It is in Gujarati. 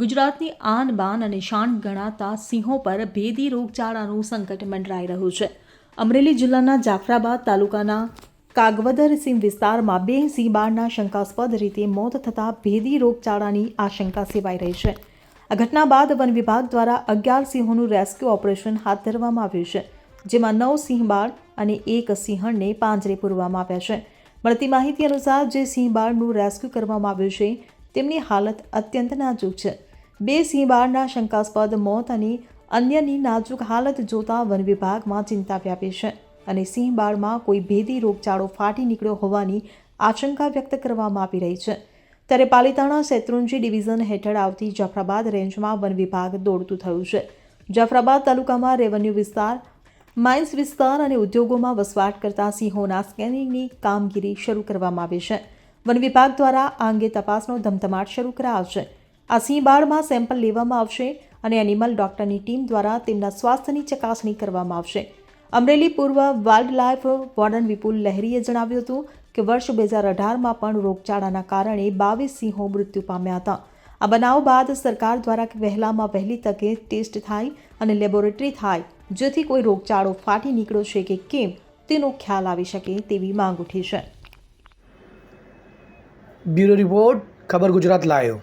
ગુજરાતની આન બાન અને શાન ગણાતા સિંહો પર ભેદી રોગચાળાનું સંકટ મંડરાઈ રહ્યું છે. અમરેલી જિલ્લાના જાફરાબાદ તાલુકાના કાગવદર સિંહ વિસ્તારમાં બે સિંહ બાળના શંકાસ્પદ રીતે મોત થતાં ભેદી રોગચાળાની આશંકા સેવાઈ રહી છે. આ ઘટના બાદ વન વિભાગ દ્વારા અગિયાર સિંહોનું રેસ્ક્યુ ઓપરેશન હાથ ધરવામાં આવ્યું છે, જેમાં નવ સિંહ બાળ અને એક સિંહણને પાંજરે પૂરવામાં આવ્યા છે. મળતી માહિતી અનુસાર જે સિંહ બાળનું રેસ્ક્યુ કરવામાં આવ્યું છે, તેમની હાલત અત્યંત નાજુક છે. બે સિંહબાળના શંકાસ્પદ મોત અને અન્યની નાજુક હાલત જોતા વન વિભાગમાં ચિંતા વ્યાપી છે અને સિંહબાળમાં કોઈ ભેદી રોગચાળો ફાટી નીકળ્યો હોવાની આશંકા વ્યક્ત કરવામાં આવી રહી છે. ત્યારે પાલિતાણા શેત્રુંજી ડિવિઝન હેઠળ આવતી જાફરાબાદ રેન્જમાં વન વિભાગ દોડતું થયું છે. જાફરાબાદ તાલુકામાં રેવન્યુ વિસ્તાર, માઇન્સ વિસ્તાર અને ઉદ્યોગોમાં વસવાટ કરતા સિંહોના સ્કેનિંગની કામગીરી શરૂ કરવામાં આવી છે. વન વિભાગ દ્વારા આ અંગે તપાસનો ધમધમાટ શરૂ કરાવશે આ સિંહ બાળમાં સેમ્પલ લેવામાં આવશે અને એનિમલ ડોક્ટરની ટીમ દ્વારા તેમના સ્વાસ્થ્યની ચકાસણી કરવામાં આવશે. અમરેલી પૂર્વ વાઇલ્ડ લાઇફ વોર્ડન વિપુલ લહેરીએ જણાવ્યું હતું કે વર્ષ બે હજાર અઢારમાં પણ રોગચાળાના કારણે બાવીસ સિંહો મૃત્યુ પામ્યા હતા. આ બનાવ બાદ સરકાર દ્વારા વહેલામાં વહેલી તકે ટેસ્ટ થાય અને લેબોરેટરી થાય, જેથી કોઈ રોગચાળો ફાટી નીકળ્યો છે કે કેમ તેનો ખ્યાલ આવી શકે તેવી માંગ ઉઠી છે. બ્યુરો રિપોર્ટ, ખબર ગુજરાત લાયો